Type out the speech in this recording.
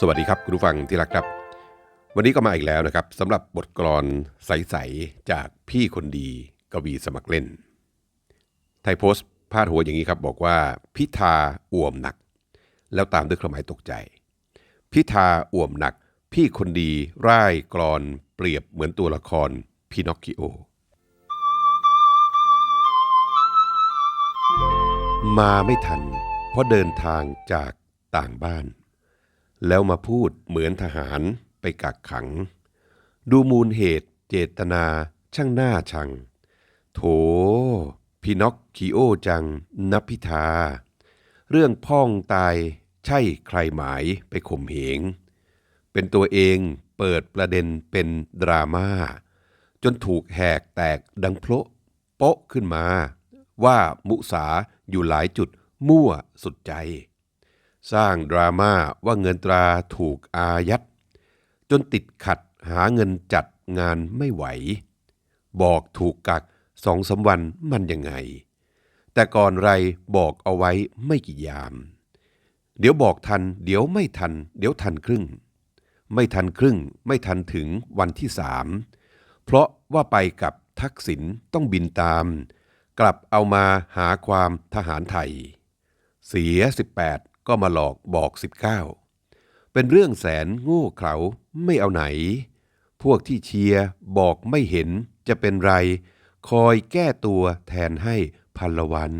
สวัสดีครับคุณผู้ฟังที่รักครับ วันนี้ก็มาอีกแล้วนะครับสำหรับบทกลอนใส ๆ จากพี่คนดีกวีสมัครเล่น ไทยโพสต์พาดหัวอย่างนี้ครับบอกว่าพิธาอ่วมหนัก แล้วตามด้วยเครื่องหมายตกใจ พิธาอ่วมหนัก พี่คนดีร่ายกรอนเปรียบเหมือนตัวละครพินอคคิโอ มาไม่ทัน เพราะเดินทางจากต่างบ้าน แล้วมาพูดเหมือนทหารไปกักขัง ดูมูลเหตุเจตนาช่างหน้าชัง โถพี่นอกคิโอจังนับพิธา เรื่องพ่องตายใช่ใครหมายไปข่มเหง เป็นตัวเองเปิดประเด็นเป็นดราม่า จนถูกแหกแตกดังโพะโป๊ะขึ้นมา ว่ามุสาอยู่หลายจุดมั่วสุดใจ สร้างดราม่าว่าเงินตราถูกอายัด จนติดขัดหาเงินจัดงานไม่ไหว บอกถูกกักสองสามวันมันยังไง แต่ก่อนไรบอกเอาไว้ไม่กี่ยาม เดี๋ยวบอกทัน เดี๋ยวไม่ทัน เดี๋ยวทันครึ่ง ไม่ทันครึ่ง ไม่ทันถึงวันที่สามเพราะว่าไปกับทักษิณต้องบินตาม กลับเอามาหาความทหารไทย เสีย 18 ก็มาหลอกบอก 19 เป็นเรื่องแสนโง่เขลาไม่เอาไหน พวกที่เชียร์บอกไม่เห็นจะเป็นไร คอยแก้ตัวแทนให้พันละวัน